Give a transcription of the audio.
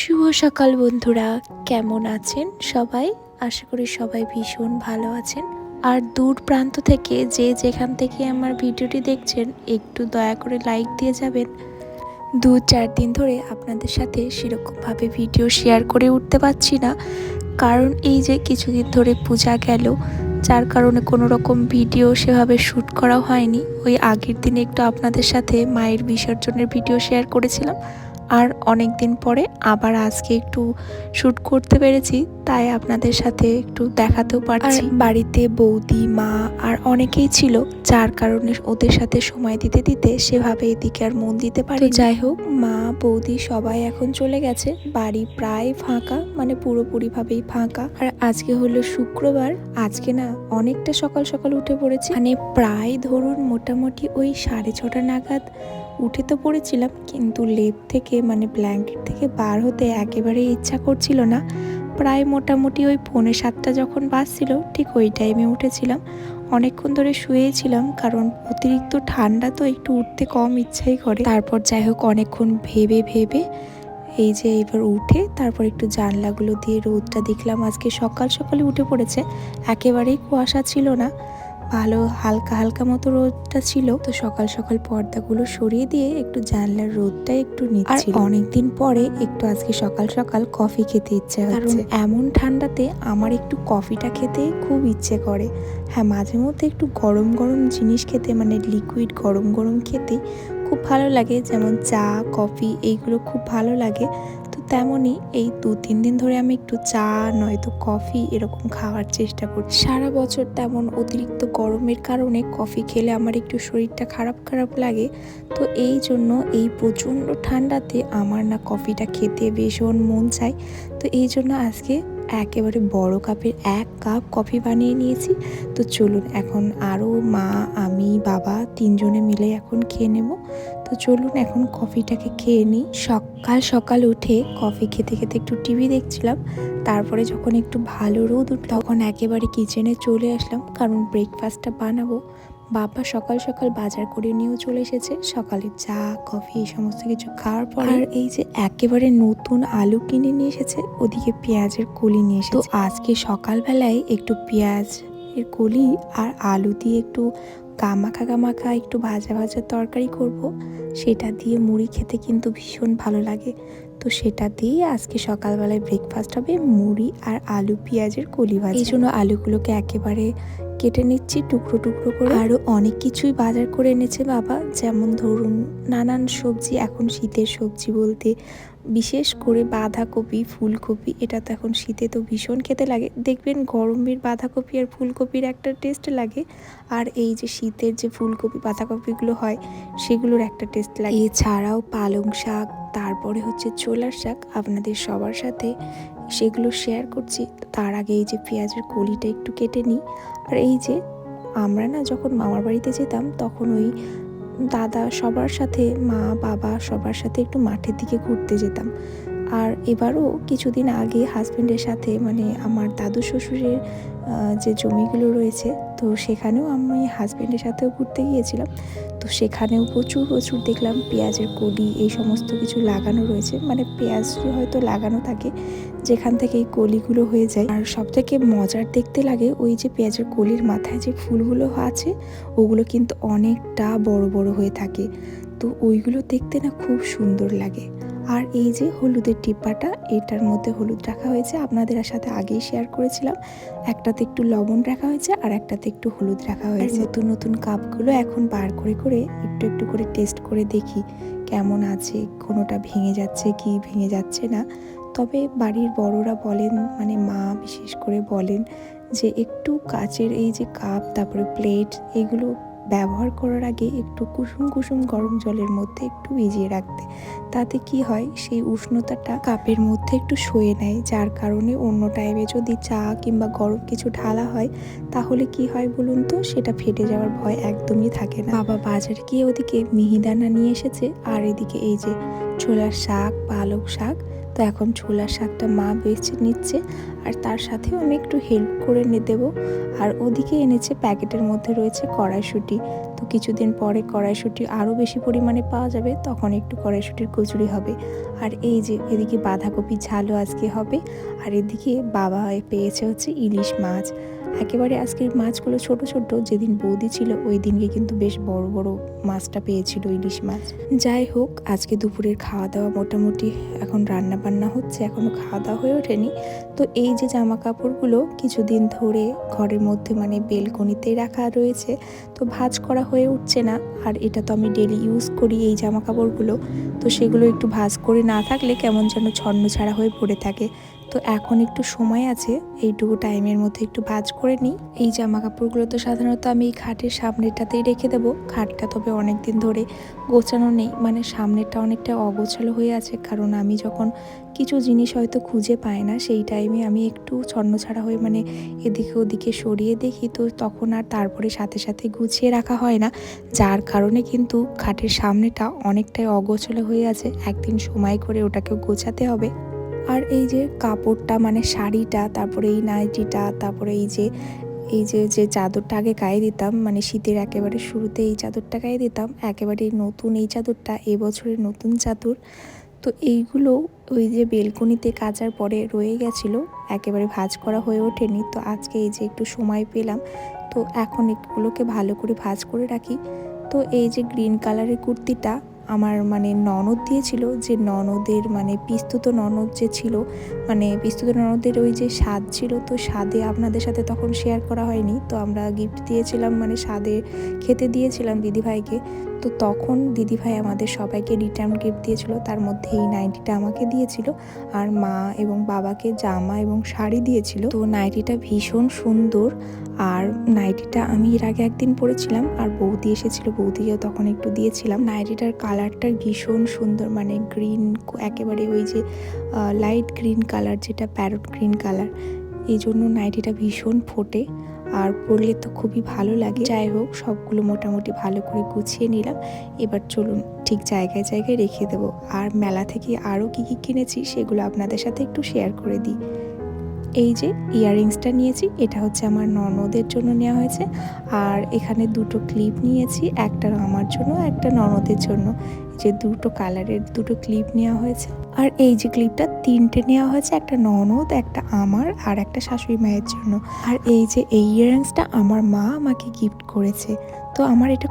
শুভ সকাল বন্ধুরা, কেমন আছেন সবাই? আশা করি সবাই ভীষণ ভালো আছেন। আর দূর প্রান্ত থেকে যে যেখান থেকে আমার ভিডিওটি দেখছেন, একটু দয়া করে লাইক দিয়ে যাবেন। দু চার দিন ধরে আপনাদের সাথে সেরকমভাবে ভিডিও শেয়ার করে উঠতে পারছি না। কারণ এই যে কিছুদিন ধরে পূজা গেল, যার কারণে কোনো রকম ভিডিও সেভাবে শ্যুট করা হয়নি। ওই আগের দিনে একটু আপনাদের সাথে মায়ের বিসর্জনের ভিডিও শেয়ার করেছিলাম। আর অনেক দিন পরে আবার আজকে একটু শ্যুট করতে পেরেছি তাই আপনাদের সাথে একটু দেখাতেও পারছি। বাড়িতে বৌদি মা আর অনেকেই ছিল যার কারণে ওদের সাথে সময় দিতে দিতে সেভাবে এদিকে আর মন দিতে পারি যাই হোক মা বৌদি সবাই এখন চলে গেছে। বাড়ি প্রায় ফাঁকা মানে পুরোপুরিভাবেই ফাঁকা। আর আজকে হলো শুক্রবার আজকে না অনেকটা সকাল সকাল উঠে পড়েছি। মানে প্রায় ধরুন মোটামুটি ওই সাড়ে ছটা নাগাদ উঠে তো পড়েছিলাম, কিন্তু লেপ থেকে মানে ব্ল্যাঙ্কেট থেকে বার হতে একেবারেই ইচ্ছা করছিল না। প্রায় মোটামুটি ওই পৌনে সাতটা যখন বাজছিল, ঠিক ওই টাইমে উঠেছিলাম। অনেকক্ষণ ধরে শুয়েছিলাম, কারণ অতিরিক্ত ঠান্ডা তো একটু উঠতে কম ইচ্ছাই করে। তারপর যাই হোক, অনেকক্ষণ ভেবে ভেবে এই যে এবার উঠে, তারপর একটু জানলাগুলো দিয়ে রোদটা দেখলাম। আজকে সকাল সকালে উঠে পড়েছে, একেবারেই কুয়াশা ছিল না। ভালো হালকা হালকা মতো রোদটা ছিল। তো সকাল সকাল পর্দাগুলো সরিয়ে দিয়ে একটু জানলার রোদটা একটু নিচ্ছি অনেকদিন পরে একটু আজকে সকাল সকাল কফি খেতে ইচ্ছে হচ্ছে। এমন ঠান্ডাতে আমার একটু কফিটা খেতে খুব ইচ্ছে করে। হ্যাঁ মাঝে মধ্যে একটু গরম গরম জিনিস খেতে মানে লিকুইড গরম গরম খেতে খুব ভালো লাগে। যেমন চা কফি এইগুলো খুব ভালো লাগে। তেমনই এই দু, তিন দিন ধরে আমি একটু চা, নয়তো কফি এরকম খাওয়ার চেষ্টা করছি। সারা বছর তেমন অতিরিক্ত গরমের কারণে কফি খেলে আমার একটু শরীরটা খারাপ খারাপ লাগে। তো এই জন্য এই প্রচণ্ড ঠান্ডাতে আমার না কফিটা খেতে ভীষণ মন চায়। তো এই জন্য আজকে একেবারে বড় কাপের এক কাপ কফি বানিয়ে নিয়েছি। তো চলুন এখন আরও মা, আমি, বাবা তিনজনে মিলে এখন খেয়ে নেব। তো চলুন এখন কফিটাকে খেয়ে নিই। সকাল সকাল উঠে কফি খেতে খেতে একটু টিভি দেখছিলাম। তারপরে যখন একটু ভালো রোদ উঠল তখন একেবারে কিচেনে চলে আসলাম কারণ ব্রেকফাস্টটা বানাবো। বাবা সকাল সকাল বাজার করে নিয়েও চলে এসেছে। সকালে চা কফি এই সমস্ত কিছু খাওয়ার পর আর এই যে একেবারে নতুন আলু কিনে নিয়ে এসেছে ওদিকে পেঁয়াজের কলি নিয়ে এসেছে। তো আজকে সকালবেলায় একটু পেঁয়াজ এর কলি আর আলু দিয়ে একটু গামাখা গামাখা একটু ভাজা ভাজা তরকারি করব। সেটা দিয়ে মুড়ি খেতে কিন্তু ভীষণ ভালো লাগে। তো সেটা দিয়ে আজকে সকালবেলায় ব্রেকফাস্ট হবে মুড়ি আর আলু পেঁয়াজের কলি ভাজা। এই জন্য আলুগুলোকে একেবারে কেটে নিচ্ছি টুকরো টুকরো করে। আরও অনেক কিছুই বাজার করে এনেছে বাবা। যেমন ধরুন নানান সবজি এখন শীতের সবজি বলতে বিশেষ করে বাঁধাকপি, ফুলকপি, এটা তো এখন শীতে তো ভীষণ খেতে লাগে। দেখবেন গরমের বাঁধাকপি আর ফুলকপির একটা টেস্ট লাগে, আর এই যে শীতের যে ফুলকপি, বাঁধাকপিগুলো হয়, সেগুলোর একটা টেস্ট লাগে। এছাড়াও পালং শাক, তারপরে হচ্ছে ছোলার শাক, আপনাদের সবার সাথে সেগুলো শেয়ার করছি। তার আগে এই যে পেঁয়াজের কলিটা একটু কেটে নিই, আর এই যে আমরা না যখন মামার বাড়িতে যেতাম, তখন ওই দাদা সবার সাথে, মা, বাবা সবার সাথে একটু মাঠের দিকে ঘুরতে যেতাম। আর এবারও কিছুদিন আগে হাজব্যান্ডের সাথে মানে আমার দাদু শ্বশুরের যে জমিগুলো রয়েছে, তো সেখানেও আমি হাজব্যান্ডের সাথেও ঘুরতে গিয়েছিলাম। তো সেখানেও প্রচুর প্রচুর দেখলাম পেঁয়াজের কলি, এই সমস্ত কিছু লাগানো রয়েছে। মানে পেঁয়াজ হয়তো লাগানো থাকে, যেখান থেকে এই কলিগুলো হয়ে যায়। আর সব থেকে মজার দেখতে লাগে, ওই যে পেঁয়াজের কলির মাথায় যে ফুলগুলো আছে, ওগুলো কিন্তু অনেকটা বড় বড় হয়ে থাকে। তো ওইগুলো দেখতে না খুব সুন্দর লাগে। আর এই যে হলুদের টিপ্পাটা এটার মধ্যে হলুদ রাখা হয়েছে। আপনাদের সাথে আগেই শেয়ার করেছিলাম। একটাতে একটু লবণ রাখা হয়েছে আর একটাতে একটু হলুদ রাখা হয়েছে। নতুন নতুন কাপগুলো এখন বার করে করে একটু একটু করে টেস্ট করে দেখি কেমন আছে, কোনোটা ভেঙে যাচ্ছে কি ভেঙে যাচ্ছে না। তবে বাড়ির বড়রা বলেন মানে মা বিশেষ করে বলেন যে একটু কাচের এই যে কাপ তারপরে প্লেট এগুলো ব্যবহার করার আগে একটু কুসুম কুসুম গরম জলের মধ্যে একটু ভিজিয়ে রাখতে। তাতে কি হয়, সেই উষ্ণতাটা কাপের মধ্যে একটু শুয়ে নেয়, যার কারণে অন্য টাইমে যদি চা কিংবা গরম কিছু ঢালা হয়, তাহলে কি হয় বলুন তো, সেটা ফেটে যাওয়ার ভয় একদমই থাকে না। বাবা বাজারে গিয়ে ওদিকে মিহিদানা নিয়ে এসেছে, আর এদিকে এই যে ছোলার শাক পালক শাক। তো এখন ছোলার শাকটা মা বেছে নিচ্ছে আর তার সাথেও আমি একটু হেল্প করে নিয়ে দেবো। আর ওদিকে এনেছে প্যাকেটের মধ্যে রয়েছে কড়াইশুঁটি। তো কিছুদিন পরে কড়াইশুঁটি আরও বেশি পরিমাণে পাওয়া যাবে, তখন একটু কড়াইশুঁটির কচুরি হবে। আর এই যে এদিকে বাঁধাকপি ঝালও আজকে হবে। আর এদিকে বাবা পেয়েছে হচ্ছে ইলিশ মাছ। একেবারে আজকের মাছগুলো ছোট ছোট, যেদিন বৌদি ছিল ওই দিনকে কিন্তু বেশ বড় বড় মাছটা পেয়েছিল ইলিশ মাছ। যাই হোক, আজকে দুপুরের খাওয়া দাওয়া মোটামুটি এখন রান্না বান্না হচ্ছে এখনও খাওয়া দাওয়া হয়ে ওঠেনি। তো এই যে জামা কাপড়গুলো কিছুদিন ধরে ঘরের মধ্যে মানে বেলকনিতেই রাখা রয়েছে, তো ভাঁজ করা হয়ে উঠছে না। আর এটা তো আমি ডেলি ইউজ করি এই জামা কাপড়গুলো তো সেগুলো একটু ভাঁজ করে না থাকলে কেমন যেন ছন্ন ছাড়া হয়ে পড়ে থাকে। তো এখন একটু সময় আছে, এইটুকু টাইমের মধ্যে একটু ভাজ করে নিই। এই জামা কাপড়গুলো তো সাধারণত আমি এই খাটের সামনেটাতেই রেখে দেবো। খাটটা তবে অনেক দিন ধরে গোছানো নেই মানে সামনেরটা অনেকটা অগোছালো হয়ে আছে, কারণ আমি যখন কিছু জিনিস হয়তো খুঁজে পাই না, সেই টাইমে আমি একটু ছন্ন ছাড়া হয়ে মানে এদিকে ওদিকে সরিয়ে দেখি, তো তখন আর তারপরে সাথে সাথে গুছিয়ে রাখা হয় না। যার কারণে কিন্তু খাটের সামনেটা অনেকটাই অগোছালো হয়ে আছে। একদিন সময় করে ওটাকে গোছাতে হবে। আর এই যে কাপড়টা মানে শাড়িটা, তারপরে এই নাইটিটা, তারপরে এই যে এই যে যে চাদরটা আগে গায়ে দিতাম মানে শীতের একেবারে শুরুতে এই চাদরটা গায়ে দিতাম, একেবারে নতুন এই চাদরটা এবছরের নতুন চাদর। তো এইগুলো ওই যে বেলকনিতে কাচার পরে রয়ে গেছিল, একেবারে ভাজ করা হয়ে ওঠেনি। তো আজকে এই যে একটু সময় পেলাম, তো এখন এগুলোকে ভালো করে ভাজ করে রাখি। তো এই যে গ্রিন কালারের কুর্তিটা আমার মানে ননদ দিয়েছিল, যে ননদের মানে পিস্তুত ননদ যে ছিল মানে পিস্তুত ননদের ওই যে স্বাদ ছিল, তো স্বাদে আপনাদের সাথে তখন শেয়ার করা হয়নি। তো আমরা গিফট দিয়েছিলাম মানে স্বাদে খেতে দিয়েছিলাম দিদিভাইকে। তো তখন দিদিভাই আমাদের সবাইকে রিটার্ন গিফট দিয়েছিল। তার মধ্যে এই নাইটিটা আমাকে দিয়েছিল আর মা এবং বাবাকে জামা এবং শাড়ি দিয়েছিল। তো নাইটিটা ভীষণ সুন্দর আর নাইটিটা আমি এর আগে একদিন পরেছিলাম আর বৌদি এসেছিল, বৌদিকেও তখন একটু দিয়েছিলাম। নাইটিটার কালারটা ভীষণ সুন্দর মানে গ্রিন একেবারে ওই যে লাইট গ্রিন কালার যেটা প্যারট গ্রিন কালার এই জন্য নাইটিটা ভীষণ ফোটে। আর পড়লে তো খুবই ভালো লাগে। যাই হোক, সবগুলো মোটামুটি ভালো করে গুছিয়ে নিলাম। এবার চলুন ঠিক জায়গায় জায়গায় রেখে দেবো। আর মেলা থেকে আরও কী কী কিনেছি সেগুলো আপনাদের সাথে একটু শেয়ার করে দিই। এই যে ইয়াররিংসটা নিয়েছি, এটা হচ্ছে আমার ননদের জন্য নেওয়া হয়েছে। আর এখানে দুটো ক্লিপ নিয়েছি, একটা আমার জন্য, একটা ননদের জন্য। যে দুটো কালারের দুটো ক্লিপ নেওয়া হয়েছে। আর এই যে ক্লিপটা তিনটে নেওয়া হয়েছে, একটা ননদ, একটা আমার আর একটা শাশুড়ি মায়ের জন্য। আর এই যে এই ইয়াররিংসটা আমার মা আমাকে গিফট করেছে। তো আমার এটা